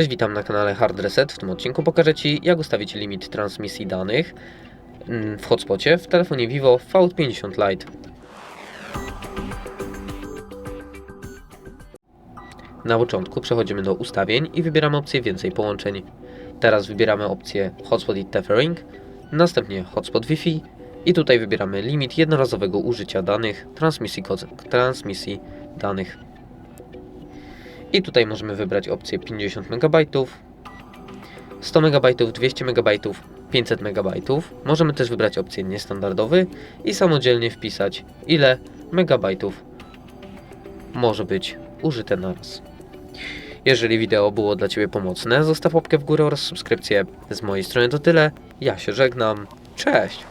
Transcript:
Cześć, witam na kanale Hard Reset. W tym odcinku pokażę Ci, jak ustawić limit transmisji danych mm, w hotspocie w telefonie Vivo V50 Lite. Na początku przechodzimy do ustawień i wybieramy opcję więcej połączeń. Teraz wybieramy opcję Hotspot i Tethering, następnie Hotspot Wi-Fi i tutaj wybieramy limit jednorazowego użycia danych, transmisji, transmisji danych. I tutaj możemy wybrać opcję 50 MB, 100 MB, 200 MB, 500 MB. Możemy też wybrać opcję niestandardowy i samodzielnie wpisać ile megabajtów może być użyte na raz. Jeżeli wideo było dla Ciebie pomocne, zostaw łapkę w górę oraz subskrypcję. Z mojej strony to tyle. Ja się żegnam. Cześć!